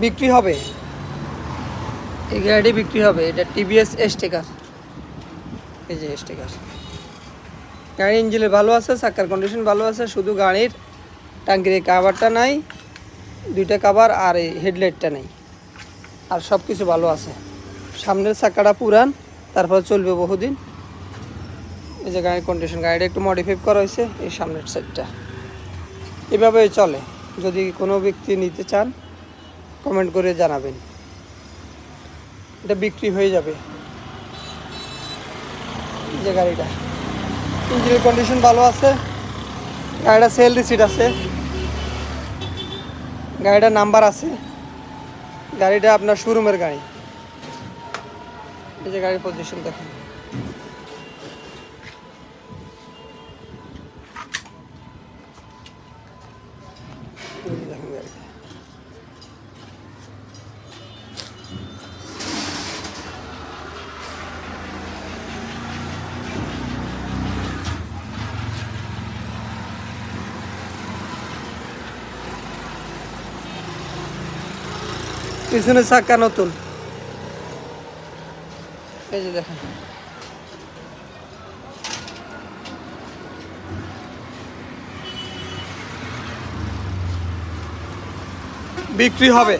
বিক্রি হবে? এই গাড়িটি বিক্রি হবে। এটা টিভিএস এস্টেকার এই যে এস্টেকার গাড়ির ইঞ্জিনের ভালো আছে চাকার কন্ডিশন ভালো আছে শুধু গাড়ির টাঙ্কির এই কাভারটা নাই দুইটা কাভার আর এই হেডলাইটটা নেই। আর সব কিছু ভালো আছে। সামনের চাকাটা পুরান তারপর চলবে বহুদিন। এই যে গাড়ির কন্ডিশন গাড়িটা একটু মডিফাই করা হয়েছে এই সামনের সাইডটা এভাবে চলে। যদি কোনো ব্যক্তি নিতে চান কমেন্ট করে জানাবেন। এটা বিক্রি হয়ে যাবে। যে গাড়িটা। ইঞ্জিনের কন্ডিশন ভালো আছে। গাড়িটা সেল রিসিট আছে। গাড়িটার নাম্বার আছে। গাড়িটা আপনার শোরুমের গাড়ি। এই যে গাড়ির পজিশন দেখুন। পিছনে চাকা নতুন। এই যে দেখেন। বিক্রি হবে।